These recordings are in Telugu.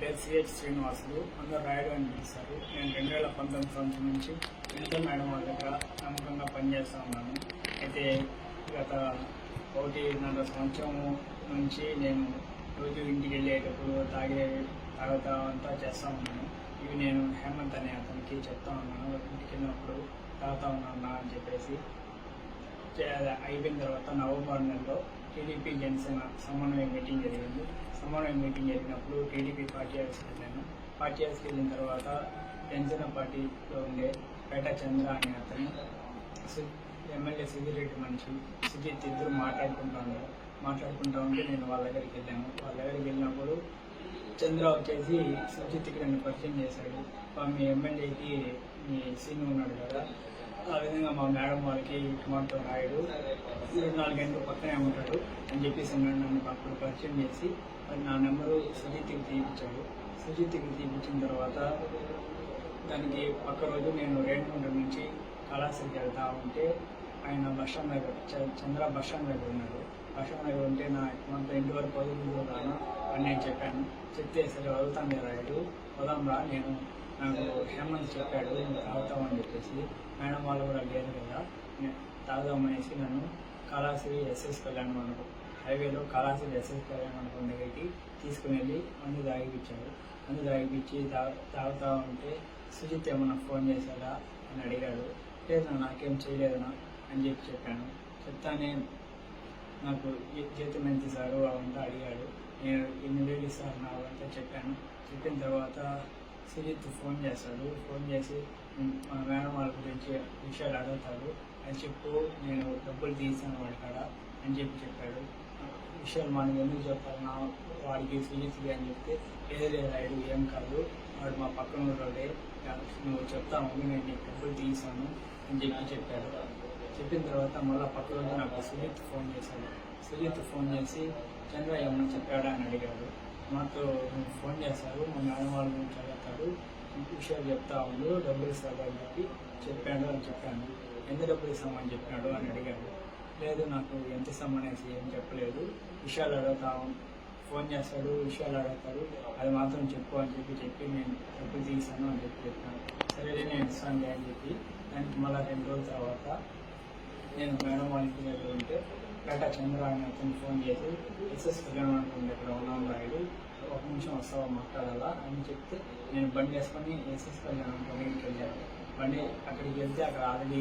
పేరు సిహెచ్ శ్రీనివాసులు అందరు రాయడం అని పిలుస్తారు. నేను రెండు వేల పంతొమ్మిది సంవత్సరం నుంచి వినిత మేడం వాళ్ళ దగ్గర నమ్మకంగా పనిచేస్తూ ఉన్నాను. అయితే గత ఒకటిన్నర సంవత్సరం నుంచి నేను రోజు ఇంటికి వెళ్ళేటప్పుడు తాగే తాగుతా అంతా చేస్తూ ఉన్నాను. ఇవి నేను హేమంత్ అనే అతనికి చెప్తా ఉన్నాను. ఇంటికి వెళ్ళినప్పుడు తాగుతా ఉన్నాను అని చెప్పేసి. అయిపోయిన తర్వాత నవంబర్ నెలలో టీడీపీ జనసేన సమన్వయ మీటింగ్ జరిగింది. సమన్వయ మీటింగ్ జరిగినప్పుడు టీడీపీ పార్టీ హౌస్కి వెళ్ళాను. పార్టీ హౌస్కి వెళ్ళిన తర్వాత జనసేన పార్టీలో ఉండే పేట చంద్ర అనే అతను ఎమ్మెల్యే సుధీరెడ్డి మనిషి సుజిత్ ఇద్దరు మాట్లాడుకుంటా ఉన్నారు. మాట్లాడుకుంటా ఉంటే నేను వాళ్ళ దగ్గరికి వెళ్ళాను. వాళ్ళ దగ్గరికి వెళ్ళినప్పుడు చంద్ర వచ్చేసి సుజిత్కి నన్ను పరిచయం చేశాడు. మీ ఎమ్మెల్యేకి మీ సీన్ ఉన్నాడు కదా ఆ విధంగా మా మేడం వాళ్ళకి కుమార్తో రాయుడు ఇరవై నాలుగు గంటలు పక్కనే ఉంటాడు అని చెప్పేసి నన్ను నన్ను అప్పుడు పరిచయం చేసి మరి నా నెంబరు సుజిత్కి తీపించాడు సుజిత్కి తీపించిన తర్వాత దానికి పక్క రోజు నేను రేణుగుంట నుంచి కళాశాలకి వెళ్తా ఉంటే ఆయన బస్ స్టాండ్ దగ్గర చంద్ర బస్ స్టాండ్ దగ్గర ఉన్నాడు. బస్ స్టాండ్ దగ్గర ఉంటే నా మనతో ఇంటి వరకు వదులుతున్నాను అని నేను చెప్పాను. చెప్తే సరే వదులుతాను రాయుడు వదాం రా నేను నాకు హేమంత్ చెప్పాడు నువ్వు తాగుతామని చెప్పేసి మేడం వాళ్ళు కూడా లేరు కదా నేను తాగుదామనేసి నన్ను కళాశ్రీ ఎస్ఎస్ కళ్యాణ్ మండపం హైవేలో కళాశ్రీ ఎస్ఎస్ కళ్యాణ్ మండపం దగ్గరికి తీసుకుని వెళ్ళి మందు తాగిపించాడు మందు తాగిపించి తాగుతా ఉంటే సుజిత్ ఏమన్నా ఫోన్ చేశాడా అని అడిగాడు. లేదు నాకేం చేయలేదనా అని చెప్పి చెప్పాను. చెప్తానే నాకు జీతం ఎంత సారు అవంతా అడిగాడు. నేను ఎన్ని వేలు ఇస్తారు నా అవంతా చెప్పాను. చెప్పిన తర్వాత సుజిత్ ఫోన్ చేస్తాడు. ఫోన్ చేసి మా మేడం వాళ్ళ గురించి విషయాలు అడుగుతాడు అని చెప్పు నేను డబ్బులు తీసాను వాడికాడ అని చెప్పి చెప్పాడు. విషయాలు మనకి ఎందుకు చెప్తారు నా వాడికి సుజిత్కి అని చెప్తే లేదు లేదు రైడు ఏం కాదు. వాడు మా పక్కన ఉన్నోడే. నువ్వు చెప్తాము నేను నీకు డబ్బులు తీసాను అని చెప్పి చెప్పాడు. చెప్పిన తర్వాత మళ్ళీ పక్క రోజు నాకు సుజిత్ ఫోన్ చేశాడు. సుజిత్ ఫోన్ చేసి చంద్ర ఏమన్నా చెప్పాడా? అని అడిగాడు. మాతో ఫోన్ చేశారు. మా మేడం వాళ్ళ గురించి అడుగుతాడు విషయాలు చెప్తా ఉండు. డబ్బులు ఇస్తాడు అని చెప్పి చెప్పాడు అని చెప్పాను. ఎంత డబ్బులు ఇస్తామని చెప్పాడు అని అడిగాడు. లేదు నాకు ఎంత ఇస్తామనేసి ఏం చెప్పలేదు. విషయాలు అడుగుతా ఫోన్ చేస్తాడు. విషయాలు అడుగుతాడు అది మాత్రం చెప్పు అని చెప్పి చెప్పి నేను డబ్బులు తీసాను అని చెప్పి చెప్పాను. సరే నేను ఇస్తాను అని చెప్పి దానికి మళ్ళీ రెండు రోజుల తర్వాత నేను మేడం వాళ్ళ ఇంటి దగ్గర ఉంటే పేట చంద్ర అని అతను ఫోన్ చేసి ఎస్ఎస్ కళ్యాణ్ అనుకుంటే ఇక్కడ ఉన్నాం రాయుడు ఒక నిమిషం వస్తావా మాట్లాడాలా? అని చెప్తే నేను బండి వేసుకొని ఎస్ఎస్ కళ్యాణ్ అనుకోనికి వెళ్ళాను. బండి అక్కడికి వెళ్తే అక్కడ ఆల్రెడీ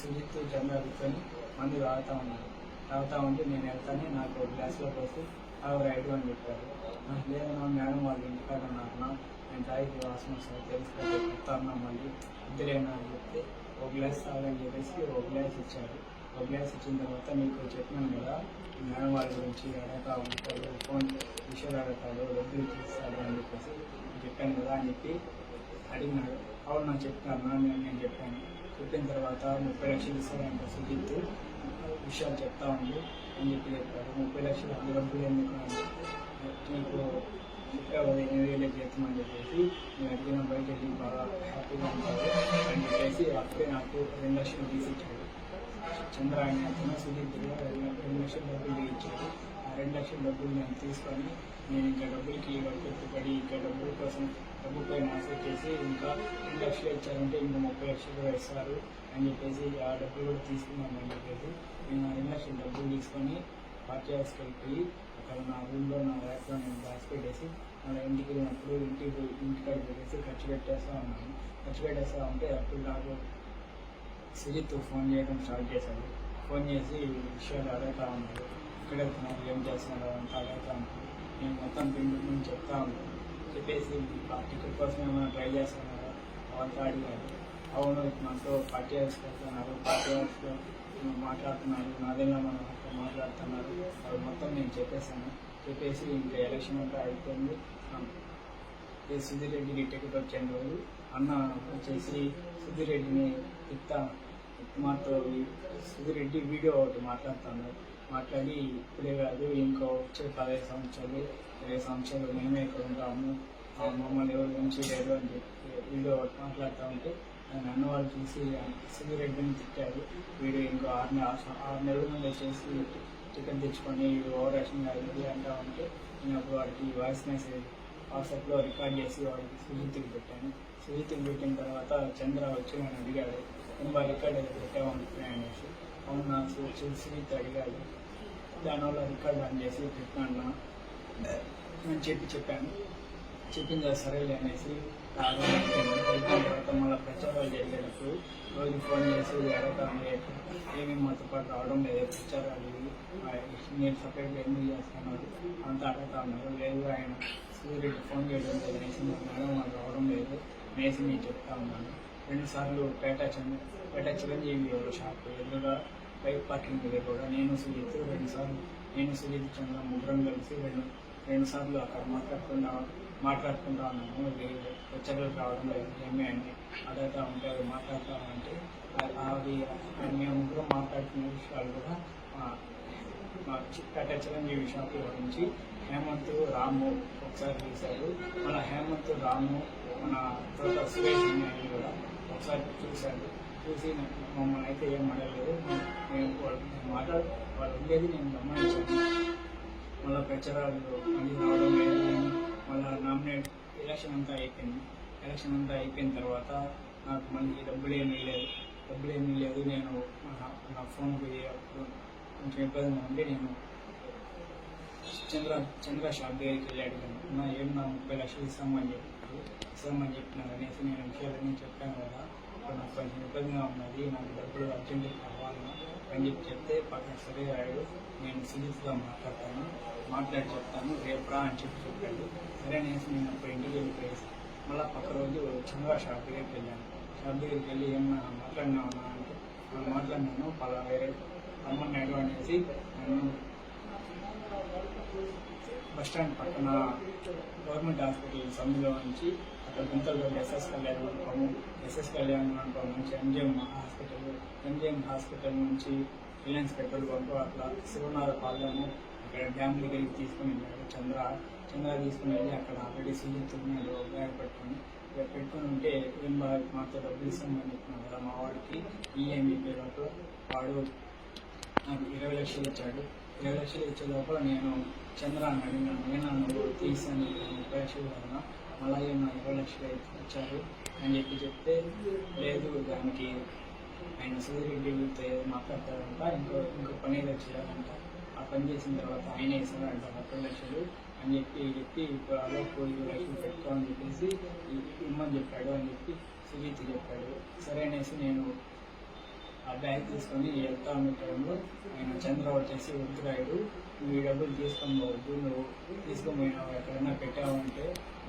సుజిత్ చంద్ర కూర్చొని మందు తాగుతా ఉన్నారు. తాగుతా ఉంటే నేను వెళ్తాను నాకు ఒక గ్లాస్లో పోసి అవి రైడ్ అని చెప్పారు. నాకు లేదన్నా మేడం వాళ్ళు ఇంటికాడ ఉన్నారన్నా నేను తాగి వాసన వస్తుంది చెప్తా చెప్తాను మళ్ళీ. ఇద్దరేనా అని చెప్తే ఒక గ్లాస్ తాగని చెప్పేసి ఒక గ్లాస్ ఇచ్చారు. అభ్యాస వచ్చిన తర్వాత మీకు చెప్పినాను కదా మేడం వాళ్ళ గురించి అడగతా ఉంటాడు ఫోన్ విషయాలు అడగతాడు డబ్బులు చేస్తాడు అని చెప్పేసి చెప్పాను కదా అని చెప్పి అడిగినాడు. అవును నాకు చెప్తాను నేను నేను చెప్పాను. చెప్పిన తర్వాత ముప్పై లక్షలు ఇస్తాడంట సుజిత్ విషయాలు చెప్తా ఉంది అని చెప్పి చెప్పాడు. ముప్పై లక్షలు అది డబ్బులు ఎందుకు చెప్పి నీకు చెప్పావు కదా ఎనిమిది వేలు జీతం అని చెప్పేసి నేను అడిగిన బయట వెళ్ళి బాగా హ్యాపీగా ఉంటాడు అని చెప్పేసి అప్పుడే నాకు రెండు లక్షలు తీసి ఇచ్చాడు చంద్ర అతను సుజిత్ కూడా రెండు రెండు లక్షల డబ్బులు ఇచ్చాడు. ఆ రెండు లక్షల డబ్బులు నేను తీసుకొని నేను ఇంకా డబ్బులకి పెట్టుబడి ఇంకా డబ్బుల కోసం డబ్బు పైన ఆశ చేసి ఇంకా రెండు లక్షలు ఇచ్చారంటే ఇంకా ముప్పై లక్షలు కూడా ఇస్తారు అని చెప్పేసి ఆ డబ్బులు కూడా తీసుకున్నామని చెప్పేసి నేను ఆ రెండు లక్షల డబ్బులు తీసుకొని పార్టీ హౌస్కి వెళ్ళిపోయి అక్కడ నా రూమ్లో నా ర్యాక్లో నేను దాచిపెట్టేసి మళ్ళీ ఇంటికి వెళ్ళినప్పుడు ఇంటికి పోయి ఇంటికాడ పెట్టేసి ఖర్చు పెట్టేస్తా ఉన్నాను. ఖర్చు పెట్టేస్తా ఉంటే అప్పుడు నాకు సుజిత్ ఫోన్ చేయడం స్టార్ట్ చేశాడు ఫోన్ చేసి విషయాలు అడుగుతా ఉన్నాడు ఎక్కడ వెళ్తున్నావు ఏం చేస్తున్నాడు అంతా అడుగుతా ఉన్నాడు నేను మొత్తం పిండి చెప్తా ఉన్నాను చెప్పేసి ఆ టికెట్ కోసం ఏమైనా ట్రై చేస్తున్నారా? అవంతా అడిగాడు అవును మనతో పార్టీ హౌస్కి వెళ్తున్నారు పార్టీ హౌస్లో మాట్లాడుతున్నారు. నాదేనా మన మాట్లాడుతున్నారు? అవి మొత్తం నేను చెప్పేశాను. చెప్పేసి ఇంకా ఎలక్షన్ అంతా అయిపోయింది. సుధీర్ రెడ్డికి టికెట్ వచ్చిన రోజు అన్న వచ్చేసి సుధిరెడ్డిని రెడ్డిని మాతో సుధిరెడ్డి వీడియో ఒకటి మాట్లాడుతాను. మాట్లాడి ఇప్పుడే కాదు ఇంకో వచ్చే పదిహేను సంవత్సరాలు ఇరవై సంవత్సరాలు మేమే ఇక్కడ ఉంటాము. మమ్మల్ని ఎవరు నుంచి లేదు అని చెప్పి వీడియో ఒకటి మాట్లాడుతూ ఉంటే ఆయన అన్న వాళ్ళు చూసి సుధిరెడ్డిని రెడ్డిని తిట్టారు. వీడు ఇంకో ఆరు నె- ఆరు నెలల మీద వచ్చేసి టికెట్ తెచ్చుకొని ఓవర్ యాక్షన్ ఇది అంటా ఉంటే నేను అప్పుడు వాడికి వాయిస్ మెసేజ్ వాట్సాప్లో రికార్డ్ చేసి వాడికి సుజిత్కి పెట్టాను. సుజిత్కి పెట్టిన తర్వాత చంద్ర వచ్చి నన్ను అడిగాడు ఎంబా రికార్డ్ ఏదో పెట్టామనుకున్నా అనేసి. అవునా సుజిత్ అడిగాడు. దానివల్ల రికార్డ్ ఆన్ చేసి పెట్టినా అని చెప్పి చెప్పాను. చెప్పింది సరేలే అనేసి ఆ అయిపోయిన తర్వాత మళ్ళీ ప్రచారాలు జరిగేటప్పుడు రోజు ఫోన్ చేసి అడగడం ఏమేమి మాతో పాటు రావడం లేదు ప్రచారాలు నేను సపరేట్గా ఎందుకు చేస్తాను? అంతా అడుగుతా ఉన్నారు. లేదు ఆయన సూర్యుడు ఫోన్ చేయడం లేదు అనేసి మేడం వాళ్ళు రావడం లేదు. నేసి నేను చెప్తా ఉన్నాను. రెండుసార్లు పేట పేట చిరంజీవి వాళ్ళ షాప్ ఎదురుగా బైక్ పార్కింగ్ దగ్గర కూడా నేను సుజిత్ రెండుసార్లు నేను సుజిత్ చంద్ర ముగ్గురం కలిసి రెండు రెండు సార్లు అక్కడ మాట్లాడుకుంటా మాట్లాడుకుంటా ఉన్నాము వచ్చరికి రావడం లేదు. ఏమీ అని అడుగుతా ఉంటే అవి మాట్లాడుతూ అవి మేము ముగ్గురం మాట్లాడుతున్న విషయాలు కూడా మా- మా చిరంజీవి షాప్ గురించి హేమంత్ రాము ఒకసారి చూశారు మన హేమంత్ రాము మన తోట సురేష్ కూడా ఒకసారి చూశారు. చూసి మమ్మల్ని అయితే ఏం అడగలేదు మేము వాళ్ళు మాట్లాడు వాళ్ళు ఉండేది నేను గమనించాను. మళ్ళీ ప్రచారాలు మళ్ళీ రావడం లేదు. మళ్ళీ నామినేట్ ఎలక్షన్ అంతా అయిపోయింది. ఎలక్షన్ అంతా అయిపోయిన తర్వాత నాకు మళ్ళీ డబ్బులు ఏమీ లేదు డబ్బులు ఏమీ లేదు. నేను నా- ఫోన్కి కొంచెం ఇబ్బందిగా ఉండి నేను చంద్ర చంద్ర షాప్ దగ్గరికి వెళ్ళాడు అడిగాను నా ఏం నా ముప్పై లక్షలు ఇస్తామని చెప్పాడు ఇస్తామని చెప్పినారు అనేసి నేను విషయాలన్నీ చెప్పాను కదా. ఇప్పుడు నాకు కొంచెం ఇబ్బందిగా ఉన్నది. నాకు డబ్బులు అర్జెంటుగా కావాలన్నా అని చెప్పి చెప్తే పక్కన సరే అయ్యాడు నేను సుజిత్గా మాట్లాడతాను. మాట్లాడి చెప్తాను. రేపు రా అని చెప్పి చెప్పాడు. సరే అనేసి నేను అప్పుడు ఇంటికి వెళ్ళిపోయేసి మళ్ళీ పక్క రోజు చంద్ర షాప్ దగ్గరికి వెళ్ళాను. షాప్ దగ్గరికి వెళ్ళి ఏమన్నా మాట్లాడినావా అంటే మాట్లాడినాను. పలా వేరే రమ్మన్నాడు అనేసి నేను బస్ స్టాండ్ పక్కన గవర్నమెంట్ హాస్పిటల్ సందులో నుంచి అక్కడ గుంతలో ఎస్ఎస్ కళ్యాణ మండపము ఎస్ఎస్ కళ్యాణ మండపం నుంచి ఎంజిఎం హాస్పిటల్ ఎంజిఎం హాస్పిటల్ నుంచి రిలయన్స్ పెట్రోల్ పంపు అట్లా శివనార పాలెము అక్కడ డ్యామ్ దగ్గరికి తీసుకుని వెళ్ళాడు చంద్ర చంద్ర తీసుకుని వెళ్ళి అక్కడ ఆల్రెడీ సీజన్ ఉన్నాడు బ్యాగ్ పెట్టుకుని ఇక్కడ పెట్టుకుని ఉంటే ఏం బాగా మాతో డబ్బులు ఇస్తామని చెప్పినాడు కదా మా వాడికి. ఈఎంఈ పేరుతో వాడు నాకు ఇరవై లక్షలు ఇచ్చాడు. ఇరవై లక్షలు ఇచ్చే లోపల నేను చంద్రాన్ని అడిగినాను నేను నువ్వు తీసాను ముప్పై లక్షలు కదా అలాగే నా ఇరవై లక్షలు ఇచ్చారు అని చెప్పి చెప్తే లేదు దానికి ఆయన సూర్యరెడ్డితో మాట్లాడతారంట ఇంకో ఇంకో పని ఏదో చేయాలంట ఆ పని చేసిన తర్వాత ఆయన వేసారంట ముప్పై లక్షలు అని చెప్పి చెప్పి ఇప్పుడు అలా కోడి లక్షలు పెట్టుకోమని చెప్పేసి ఇమ్మని చెప్పాడు అని చెప్పి సుజీత్ చెప్పాడు. సరే అనేసి నేను ఆ బ్యాగ్ తీసుకొని వెళ్తా ఉన్న టైంలో ఆయన చంద్ర వచ్చేసి వద్దురాయుడు నువ్వు ఈ డబ్బులు తీసుకొని పోవద్దు నువ్వు తీసుకొని పోయినావు ఎక్కడైనా పెట్టావంటే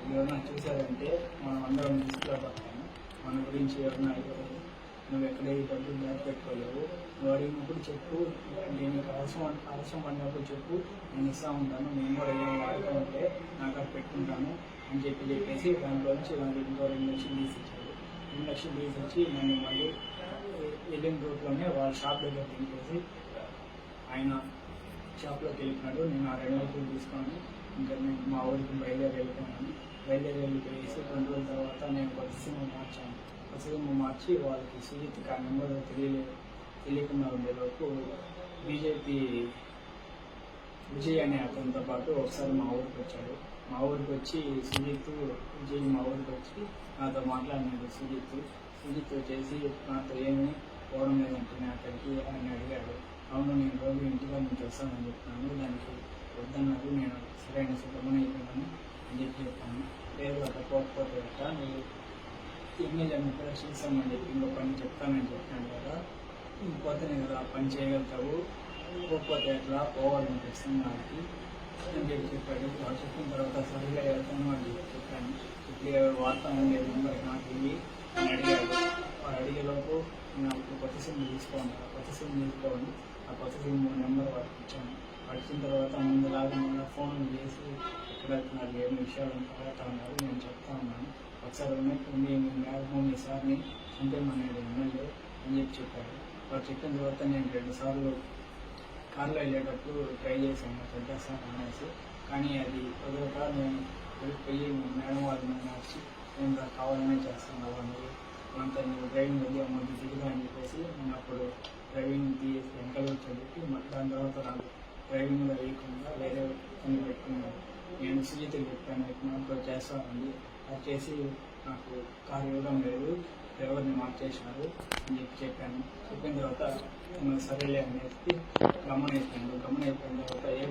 ఎవరైనా చూసారంటే మనం అందరం తీసుకురాబడతాము మన గురించి ఎవరైనా అడిగారు నువ్వు ఎక్కడ ఈ డబ్బులు బ్యాగ్ పెట్టుకోలేవు? నువ్వు అడిగినప్పుడు చెప్పు నేను అవసరం అవసరం పడినప్పుడు చెప్పు. నేను ఇస్తా ఉంటాను నేను కూడా ఏమైనా వాడుకుంటే నాకు అది పెట్టుకుంటాను అని చెప్పి చెప్పేసి దాంట్లో నుంచి నాకు ఇంకో రెండు లక్షలు తీసి ఇచ్చాడు రెండు లక్షలు తీసి వచ్చి నేను మళ్ళీ వెళ్ళిన రూట్లోనే వాళ్ళ షాప్ దగ్గర దింపేసి ఆయన షాప్లోకి వెళ్ళిపోయినాడు. నేను ఆ రెండు రోజులు తీసుకొని ఇంకా నేను మా ఊరికి బయలుదేరి వెళ్ళిపోయాను. బయలుదేరి వెళ్ళిపోయేసి రెండు రోజుల తర్వాత నేను కొత్త సిమ్ మార్చాను. కొత్త సిమ్ మార్చి వాళ్ళకి సుజిత్కి ఆ నెంబర్ తెలియలేదు తెలియకుండా ఉండేలోపు బీజేపీ విజయ్ అనే అతనితో పాటు ఒకసారి మా ఊరికి వచ్చాడు. మా ఊరికి వచ్చి సుజిత్ విజయ్ మా ఊరికి వచ్చి నాతో మాట్లాడినాడు సుజిత్. సుజిత్ వచ్చేసి నాతో ఏమి పోవడం లేదంటే నేను అక్కడికి అని అడిగాడు. అవును నేను రోజు ఇంటిగా నుంచి వస్తానని చెప్తున్నాను. దానికి వద్దన్నారు నేను సరైన శుభ్రమైన అయిపోయినాను అని చెప్పి చెప్పాను. లేదు అట్లా పోకపోతే అట్లా మీరు ఎమ్మెల్యే ముప్పై లక్షలు ఇస్తామని చెప్పి ఇంకో పని చెప్తానని చెప్పాను కదా. పోతే నేను ఇలా పని చేయగలుగుతావు. పోకపోతే ఎట్లా? పోవాలని పోవాలనిపిస్తుంది నాకు అని చెప్పి చెప్పాడు. వాడు చెప్పిన తర్వాత సరిగా వెళ్తాను అని చెప్పి చెప్పాను. ఇప్పుడు వార్త ఉండేది నెంబర్ నాకు ఇవి అని అడిగాడు వారు అడిగేలోపు నేను అప్పుడు కొత్త సిమ్ తీసుకోండి ఆ కొత్త సిమ్ తీసుకోండి. ఆ కొత్త సిమ్ నెంబర్ వాడికి ఇచ్చాను పడిచిన తర్వాత ముందులాగా మళ్ళీ ఫోన్ చేసి ఎక్కడ నాకు ఏం విషయాలు ఉంటాయో ఉన్నారు నేను చెప్తా ఉన్నాను. ఒకసారి ఉన్నట్టుండి మీ మేడం మీ సార్ని అంటే మన ఎమ్మెల్యే అని చెప్పి చెప్పాడు వారు చెప్పిన తర్వాత నేను రెండు సార్లు కార్లో వెళ్ళేటప్పుడు ట్రై చేశాను. పెద్ద సార్ అనేసి. కానీ అది కుదరక నేను వెళ్ళిపోయి మేడం వాళ్ళని మార్చి నేను కావాలనే చేస్తాను అవన్నీ అంత నేను డ్రైవింగ్ వెళ్ళి మంచి దిగుదా అని చెప్పేసి నేను అప్పుడు డ్రైవింగ్ తీసి వెనకాల చదివి దాని తర్వాత నాకు డ్రైవింగ్లో వేయకుండా వేరే కొన్ని పెట్టుకున్నాను. నేను సుజితకి చెప్పాను నాకు చేస్తానండి అది చేసి నాకు కారు ఇవ్వడం లేదు. డ్రైవర్ని మార్చేసినారు అని చెప్పి చెప్పాను. చెప్పిన తర్వాత సరేలే అని చెప్పి గమనైపోయాను గమనైపోయిన తర్వాత ఏ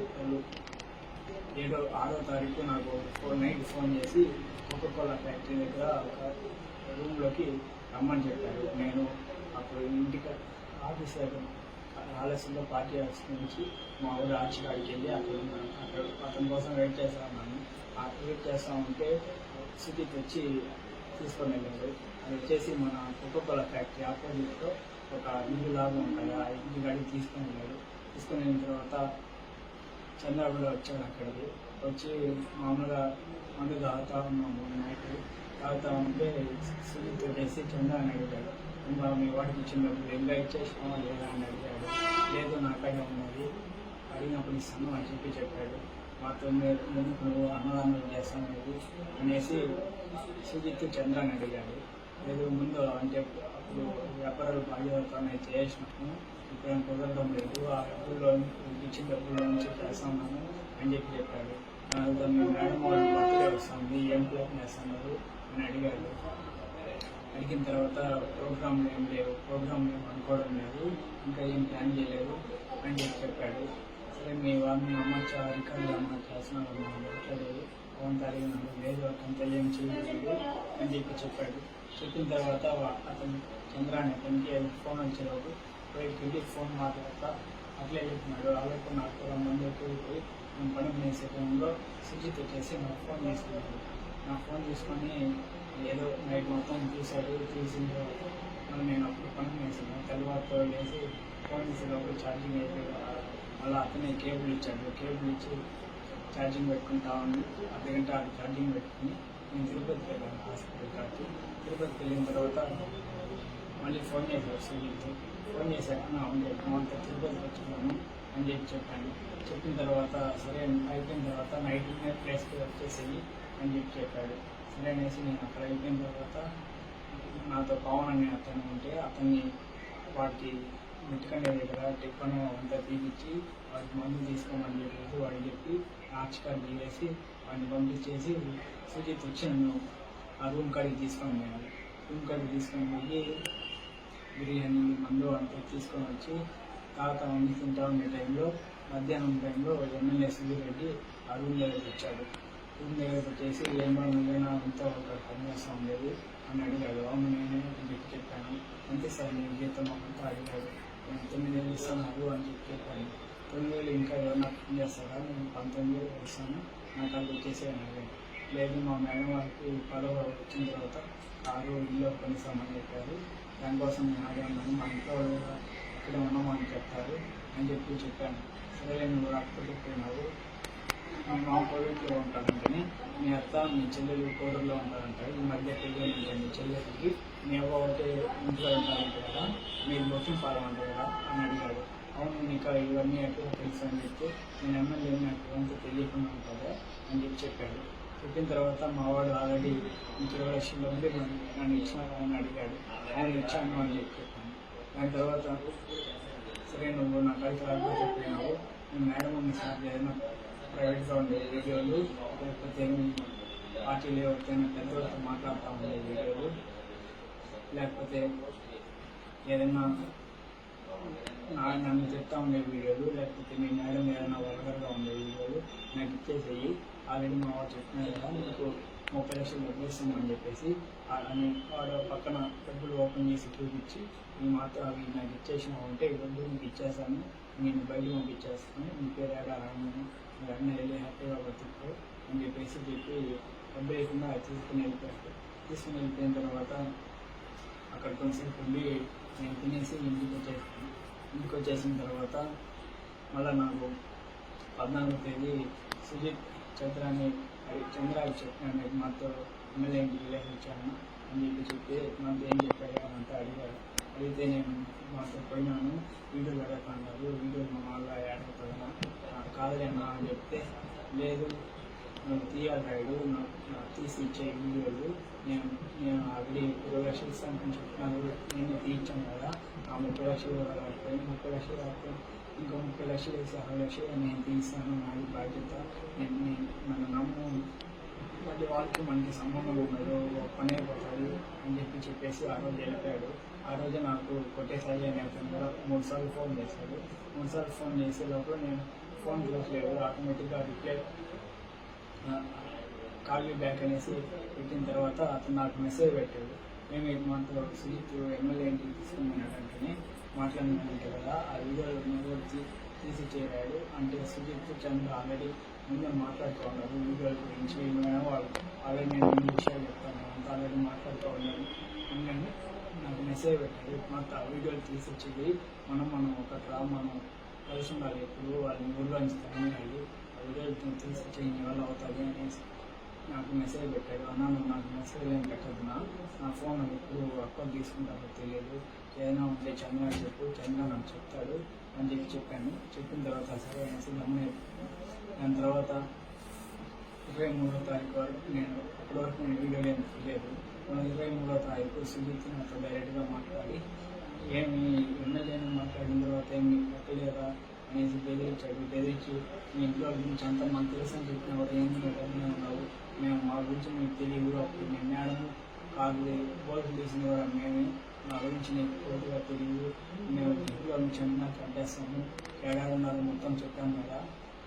ఏడో ఆరో తారీఖు నాకు ఫోర్ నైట్ ఫోన్ చేసి కోకోకోలా ఫ్యాక్టరీ దగ్గర ఒక రూమ్లోకి రమ్మని చెప్పారు. నేను అప్పుడు ఇంటికి ఆఫీస్ దగ్గర ఆలస్యంలో పార్టీ ఆఫీస్ నుంచి మా ఊరు ఆర్చికాడికి వెళ్ళి అక్కడ ఉన్నాను. అక్కడ అతని కోసం వెయిట్ చేస్తా ఉన్నాను. ఆ వెయిట్ చేస్తా ఉంటే సిటీకి వచ్చి తీసుకొని వెళ్ళారు. అది వచ్చేసి మన కోకోకోలా ఫ్యాక్టరీ ఆపోజిట్లో ఒక ఇల్లు లాగా ఉంటాయి. ఆ ఇంటి కాడికి తీసుకొని వెళ్ళారు. తీసుకొని వెళ్ళిన తర్వాత చంద్ర వచ్చాడు అక్కడికి. వచ్చి మామూలుగా మందు తాగుతా ఉన్నాము నైట్ తాగుతా ఉంటే సునీత్ వచ్చేసి చంద్ర అని అడిగాడు. ఇంకా మీ వాడికి ఇచ్చినప్పుడు ఎంజాయ్ ఇంకా ఇచ్చేసినావా లేదా అని అడిగాడు. లేదు నాకైనా ఉన్నది. అడిగినప్పుడు ఇస్తాను అని చెప్పి చెప్పాడు. మాతో మీరు ముందుకు నువ్వు అన్నదానం చేస్తామనేది అనేసి సుజిత్ చంద్ర అని అడిగాడు. లేదు ముందు అంటే అప్పుడు వ్యాపారాలు బాధ్యతనే చేసినాము. ఇప్పుడు ఏం కుదరడం లేదు. ఆ డబ్బుల్లో ఇచ్చిన డబ్బుల్లో నుంచి చేస్తాను అని చెప్పి చెప్పాడు. మీ మేడం వాళ్ళు బర్త్డే వస్తుంది. ఏం ప్లాన్ చేస్తున్నారు అని అడిగాడు. అడిగిన తర్వాత ప్రోగ్రాంలు ఏం లేవు. ప్రోగ్రాంలు ఏం అనుకోవడం లేదు. ఇంకా ఏం ప్లాన్ చేయలేదు అని చెప్పి చెప్పాడు. సరే మీ వాళ్ళు మీ అమ్మ రికార్డులు అమ్మ చేస్తున్నారు మాట్లాడేది అవంతా లేదు అక్కడ ఏం చేయలేదు అని చెప్పి చెప్పాడు. చెప్పిన తర్వాత అతను చంద్రాన్ని అతనికి ఫోన్ వచ్చేలోపు పోయి వెళ్ళి ఫోన్ మాట్లాడతా అట్లే చెప్తున్నాడు అలాగే నాకు మంది ఎక్కువైపోయి నేను పని చేసే టైంలో సుజిత్ వచ్చేసి నాకు ఫోన్ చేసుకున్నాడు నా ఫోన్ తీసుకొని ఏదో నైట్ మొత్తం చూశాడు తీసిన తర్వాత నేను అప్పుడు పని చేసాను తర్వాత లేసి ఫోన్ చేసేటప్పుడు ఛార్జింగ్ అయిపోయి మళ్ళీ అతనే కేబుల్ ఇచ్చాడు. కేబుల్ ఇచ్చి ఛార్జింగ్ పెట్టుకుంటా ఉంది. అర్ధగంట అది ఛార్జింగ్ పెట్టుకుని నేను తిరుపతికి వెళ్ళాను హాస్పిటల్ కాబట్టి తిరుపతికి వెళ్ళిన తర్వాత మళ్ళీ ఫోన్ చేశారు సుజిత్ ఫోన్ చేశాక నా ఉండే అంత తిరుపతికి వచ్చుకున్నాను అని చెప్పి చెప్పాను. చెప్పిన తర్వాత సరే అయిపోయిన తర్వాత నైట్ ప్లేస్కి వచ్చేసేయి అని చెప్పి చెప్పాడు. సరే అనేసి నేను అక్కడ అయిపోయిన తర్వాత నాతో పవన్ అనే అతను ఉంటే అతన్ని వాటికి మిట్టుకండే దగ్గర టిఫన్ అంతా తీపిచ్చి వాడికి మందు తీసుకోమని చెప్పేసి వాడికి చెప్పి ఆర్చికారు తీసేసి వాడిని పంపించేసి సుజిత్ వచ్చి నన్ను ఆ రూమ్ కాడికి తీసుకొని పోయాను రూమ్ కాడికి తీసుకొని పోయి బిర్యానీ మందు అంతా తీసుకొని వచ్చి తాత వండుకుంటా ఉండే టైంలో మధ్యాహ్నం టైంలో ఎమ్మెల్యే రెడ్డి ఆ రూమ్ దగ్గరకు వచ్చాడు. రూమ్ దగ్గరకు వచ్చేసి ఏమో ఉందైనా అంతా ఒక పని చేస్తా ఉండేది అని అడిగాడు. అవును నేను చెప్పి చెప్పాను. అంతే సార్ నేను జీతం అంతా అడిగాడు. తొమ్మిది వేలు అడుగు అని చెప్పి చెప్పాను. తొమ్మిది వేలు ఇంకా ఎవరన్నా పని చేస్తారా? నేను పంతొమ్మిది వేలు ఇస్తాను నాకు అది వచ్చేసి అడిగాను లేదు మా మేడం వాళ్ళకి పదో వచ్చిన తర్వాత కారు ఇల్లు కొనిస్తామని చెప్పారు. దానికోసం నేను అడిగాను మా ఇంట్లో వాళ్ళు ఇక్కడ ఉన్నామని చెప్తారు అని చెప్పి చెప్పాను. సరే నువ్వు రాకపోతే పోయినావు మా మా కోవిడ్లో మీ అత్త మీ చెల్లెలు కోడల్లో ఉంటారంట ఈ మధ్య పెళ్ళి ఉంటుంది మీ చెల్లెలకి మీ అవ్వ ఒకటి ఇంట్లో ఉంటారంట కదా మీరు మొత్తం పాలమంట కదా అని అడిగాడు. అవును నీకు ఇవన్నీ ఎక్కడ తెలుసు అని చెప్తే నేను ఎమ్మెల్యే నాకు అంత తెలియకుండా ఉంటుందా అని చెప్పి చెప్పాడు. చెప్పిన తర్వాత మా వాడు ఆల్రెడీ ఇరవై లక్షల ఉంది నన్ను నన్ను ఇచ్చినారా అని అడిగాడు. ఆయన ఇచ్చాను అని చెప్పి చెప్పాను. దాని తర్వాత సరే నువ్వు నా కలిసి రాకపోతే చెప్పినావు. నేను మేడం ఉంది సార్ ఏదైనా ప్రైవేట్గా ఉండే వీడియోలు లేకపోతే పార్టీలు ఎవరికైనా పెద్దవాళ్ళతో మాట్లాడుతూ ఉండే వీడియోలు లేకపోతే ఏదైనా నా నన్ను చెప్తా ఉండే వీడియోలు లేకపోతే మీ మేడం ఏదైనా వల్గర్గా ఉండే వీడియోలు నాకు ఇచ్చేసేయి. ఆల్రెడీ మా వాడు చెప్తున్నారు కదా మీకు ముప్పై లక్షలు డబ్బులు చెప్పేసి అని వాడు పక్కన డబ్బులు ఓపెన్ చేసి చూపించి మీ మాత్రం అవి నాకు ఇచ్చేసినా ఉంటే ఈ డబ్బులు ఇచ్చేసాను నేను బయట పంపించేస్తాను. మీ పేరు ఎలా రాను మీ అన్న వెళ్ళి హ్యాపీగా బతుకు అని చెప్పేసి చెప్పి డబ్బు లేకుండా అది తీసుకుని వెళ్ళిపోయాడు తీసుకుని వెళ్ళిపోయిన తర్వాత అక్కడ కొంచెంసేపు ఉండి నేను తినేసి ఇంటికి వచ్చేసాను. ఇంటికి వచ్చేసిన తర్వాత మళ్ళీ నాకు పద్నాలుగో తేదీ సుజిత్ చంద్రాన్ని చంద్రాకి చెప్పాను మాతో ఎమ్మెల్యే ఇంటికి వెళ్ళేసి వచ్చాను అని చెప్పి చెప్పి మాకు ఏం చెప్పారు అని అంతా అడిగారు. అయితే నేను మాతో పోయినాను. వీడియో పెడతాన్నారు వీడియో మా వాళ్ళ యాడ్ కాదు నాకు కాదులేనా అని చెప్తే లేదు నువ్వు తీయాలి నాకు తీసి ఇచ్చే వీడియోలు. నేను నేను ఆల్రెడీ ముప్పై లక్షలు ఇస్తాను అని నేను తీయించాను కదా. ఆ ముప్పై లక్షలు రాకపోయి ముప్పై లక్షలు రాకపోయి ఇంకో ముప్పై లక్షలు వేసి అరవై లక్షలు నేను తీస్తాను నాది బాధ్యత. నేను నేను నన్ను నమ్ము. మళ్ళీ వాళ్ళకి మనకి సంబంధం ఉండదు. ఒక పని అని చెప్పి చెప్పేసి ఆ రోజు వెళ్ళిపోయాడు. ఆ రోజు నాకు కొట్టేసారి అని అతను కూడా మూడు సార్లు ఫోన్ చేశాడు మూడు సార్లు ఫోన్ చేసే లోపల నేను ఫోన్ చూడలేదు ఆటోమేటిక్గా రిప్లై కాల్ బ్యాక్ అనేసి పెట్టిన తర్వాత అతను నాకు మెసేజ్ పెట్టాడు. మేము ఎయిట్ మంత్ సుజిత్ ఎమ్మెల్యే ఇంటికి తీసుకున్నాడంటే మాట్లాడినానంటే కదా. ఆ వీడియోలో నువ్వు తీసి చేరాడు అంటే సుజిత్ చంద్ర ఆల్రెడీ ముందే మాట్లాడుతూ ఉన్నారు వీడియోల గురించి ఏమైనా వాళ్ళు ఆల్రెడీ నేను విషయాలు చెప్తాను. అంతా ఆల్రెడీ మాట్లాడుతూ ఉన్నాను నాకు మెసేజ్ పెట్టాడు మాకు ఆ వీడియోలు తీసి మనం మనం ఒక డ్రా మనం కలిసి ఉండాలి. ఎప్పుడు వాళ్ళని ఊళ్ళో నుంచి తగ్గినాయి ఆ వీడియోలు తీసి ఇన్ని వాళ్ళు అవుతుంది అనేసి నాకు మెసేజ్ పెట్టాడు అన్న నువ్వు నాకు మెసేజ్ ఏం పెట్టద్దు నా ఫోన్ ఎప్పుడు అకౌంట్ తీసుకుంటానో తెలియదు. ఏదైనా ఉంటే చంద్ర చెప్పు చంద్ర నాకు చెప్తాడు అని చెప్పి చెప్పాను. చెప్పిన తర్వాత సరే అనేసి గమని దాని తర్వాత ఇరవై మూడో తారీఖు వరకు నేను వరకు నేను వీడియో ఏం చూడలేదు ఇరవై మూడో తారీఖు సుజిత్ నాతో డైరెక్ట్గా మాట్లాడి ఏమి ఎమ్మెల్యేని మాట్లాడిన తర్వాత ఏమి పెట్టలేదా అనేసి బెదిరించాడు. బెదిరించి మీ ఇంట్లో గురించి అంతా మాకు తెలుసు అని చెప్పిన వారు ఏం ఉన్నావు? మేము మా గురించి మీకు తెలియదు అప్పుడు మేము మేడం కాదు బోల్ట్ చేసిన కూడా మేమే. మా గురించి నీకు పూర్తిగా తెలియదు. మేము ఇంట్లో నుంచి అన్నా కట్టేస్తాము ఏడాది ఉన్నారు మొత్తం చెప్పాను కదా.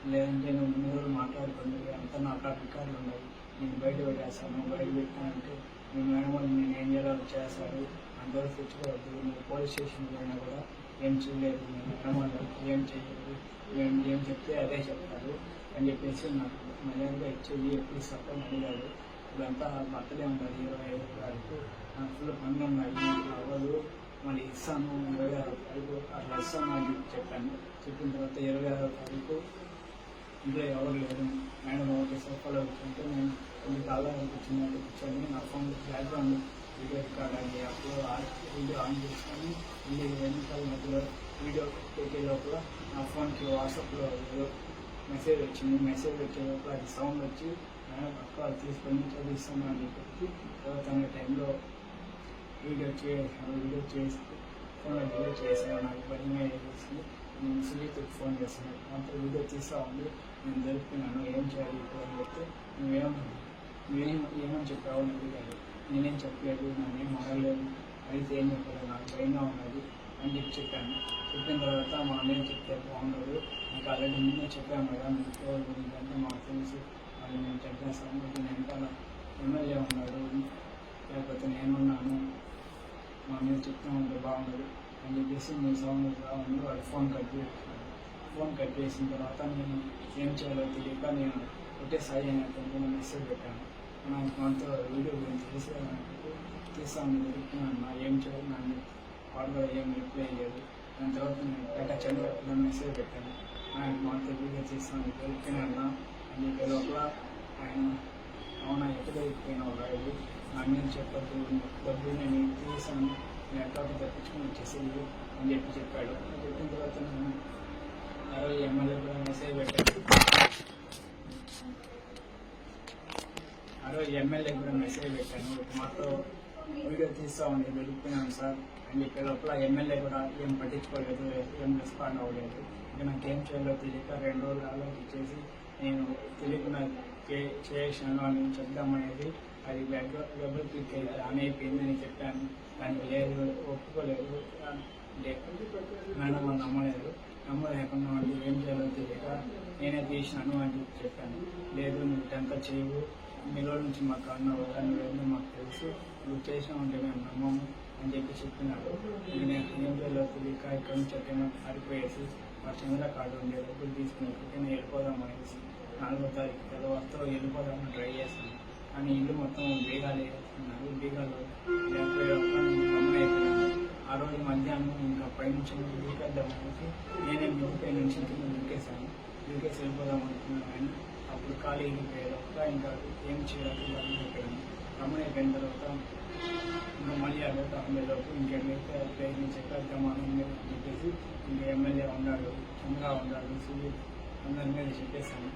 లేదంటే నువ్వు ఇన్ని రోజులు మాట్లాడుతుంది అంతా నాకు అక్కడ రికార్డులు ఉన్నాయి నేను బయట పెట్టేస్తాను బయట పెట్టానంటే మీ మేడం వాళ్ళు నేను ఏం చేయాలో చేస్తారు. అందరూ తెచ్చుకోవద్దు మీరు పోలీస్ స్టేషన్ పోయినా కూడా ఏం చేయలేదు మీ మేడం వాళ్ళు ఏం చేయలేదు మేము ఏం చెప్తే అదే చెప్తారు అని చెప్పేసి నాకు మర్యాదగా ఇచ్చేది ఎప్పుడు ఇస్తారో అడిగాడు ఇదంతా బర్త్డే ఉంటుంది ఇరవై ఐదు తారీఖు. నాకు ఫుల్ పనులు ఉన్నాయి అవ్వదు మళ్ళీ ఇస్తాను ఇరవై ఆరు తారీఖు అట్లా ఇస్తాను అని చెప్పాను. చెప్పిన తర్వాత ఇరవై ఆరో తారీఖు ఇంట్లో ఎవరు లేరు. మేడం ఒక సోఫాలో కూర్చుంటే నేను కొన్ని కాలాలు కూర్చున్నట్టు కూర్చొని నా ఫోన్ బ్యాక్గ్రౌండ్ వీడియో రికార్డ్ అయ్యి అప్పుడు వీడియో ఆన్ చేసుకొని వీడియో ఇరవై మధ్యలో వీడియో పెట్టే లోపల నా ఫోన్కి వాట్సాప్లో మెసేజ్ వచ్చింది. మెసేజ్ వచ్చే లోపల అది సౌండ్ వచ్చి మేడం అక్క తీసుకొని చదివిస్తాను అని చెప్పి తర్వాత అనే టైంలో వీడియో చేసాను వీడియో చేసి ఫోన్లో వీడియో చేసాను నాకు భయమే వేసి నేను సునీతకి ఫోన్ చేస్తున్నాను అంత వీడియో తీస్తా ఉంది. నేను దొరికినాను ఏం చేయాలి ఇప్పుడు అని చెప్తే నువ్వేం నువ్వేం ఏమని చెప్పావు అని అడిగాడు నేనేం చెప్పలేదు నేనేం మారలేదు అయితే ఏం చెప్పలేదు నాకు భయంగా ఉన్నది అని చెప్పి చెప్పాను. చెప్పిన తర్వాత మా అన్నయ్య చెప్తే బాగుండదు. నాకు ఆల్రెడీ ముందే చెప్పాను కదా మీకు గురించి మాకు తెలుసు. వాళ్ళు నేను చెప్పేస్తాను నేను వెనకాల ఎమ్మెల్యే ఉన్నాడు. లేకపోతే నేనున్నాను. మా అన్నయ్య చెప్తా ఉంటే బాగుండదు అని చెప్పేసి మీ సౌండ్ బాగుంది వాడు ఫోన్ కట్ చేసాను ఫోన్ కట్ చేసిన తర్వాత నేను ఏం చేయాలో తెలియక నేను ఒకటే సాయి అని అతనికి మెసేజ్ పెట్టాను. నాకు మనతో వీడియో గురించి తెలిసి నాకు తీస్తాను నా ఏం చేయాలి నన్ను వాడు కూడా ఏం రిప్లై లేదు దాని తర్వాత నేను పేట చంద్ర మెసేజ్ పెట్టాను. ఆయన మనతో వీడియో తీస్తాను దొరికినా అని చెప్పే లోపల ఆయన అవునా ఎక్కడ దొరికిపోయినావు రాయుడు? నా మీద చెప్పద్దు డబ్బులు నేను తీసాను నేను ఎక్కడ తప్పించుకొని వచ్చేసింది అని చెప్పి చెప్పాడు. చెప్పిన తర్వాత నేను ఆ రోజు ఎమ్మెల్యే కూడా మెసేజ్ పెట్టాను ఆ రోజు ఎమ్మెల్యే కూడా మెసేజ్ పెట్టాను. మాతో వీడియో తీస్తా ఉంది సార్. అండ్ ఇక్కడ లోపల ఎమ్మెల్యే కూడా ఏం పట్టించుకోలేదు ఏం రెస్పాండ్ అవ్వలేదు. ఇంకా నాకు ఏం చేయాలో తెలియక రెండు రోజులు ఆలోచించేసి నేను తెలియకుండా చే- చేసాను అని చెప్దామనేది అది వెబ్ డబుల్ క్లిక్ అయితే ఆన్ అయిపోయిందని చెప్పాను. దానికి లేదు ఒప్పుకోలేదు. మేడం నమ్మలేదు. అమ్మ లేకుండా వాళ్ళు ఏం చేయాలో తెలియక నేనే తీసినాను అని చెప్పాను. లేదు నువ్వు ఇదంతా చేయవు మీ రోజు నుంచి మాకు అన్న కదా లేదు మాకు తెలుసు. నువ్వు చేసినా ఉంటే మేము నమ్మము అని చెప్పి చెప్పినాడు. నేను ఏం చేయాలో తెలియక ఇక్కడ నుంచి ఎక్కడైనా పారిపోయేసి మా చంద్ర కార్డు ఉండే డబ్బులు తీసుకుని ఎక్కడికైనా వెళ్ళిపోదాం అనేసి నాలుగో తారీఖు తర్వాత వెళ్ళిపోదామని ట్రై చేస్తాను కానీ ఇల్లు మొత్తం బీగాలు వేస్తున్నారు బీగాలు లేకపోతే ఆ రోజు మధ్యాహ్నం ఇంకా పైనుంచి దూకేద్దాం అనేసి నేనే మిదిపై నుంచి కింద దూకేశాను దూకేసి వెళ్ళిపోదాం అనుకున్నాను కానీ అప్పుడు ఖాళీ వెళ్ళిపోయారు ఇంకా ఏం చేయాలి గమనైపోయాను గమనైపోయిన తర్వాత ఇంకా మళ్ళీ అదే తొంభైలోపు ఇంకెక్కడైతే ప్రయత్నించి కార్యక్రమాలు చెప్పేసి ఇంకా ఎమ్మెల్యే ఉన్నాడు చంద్ర ఉన్నాడు సూర్యుడు అందరి మీద చెప్పేశాను.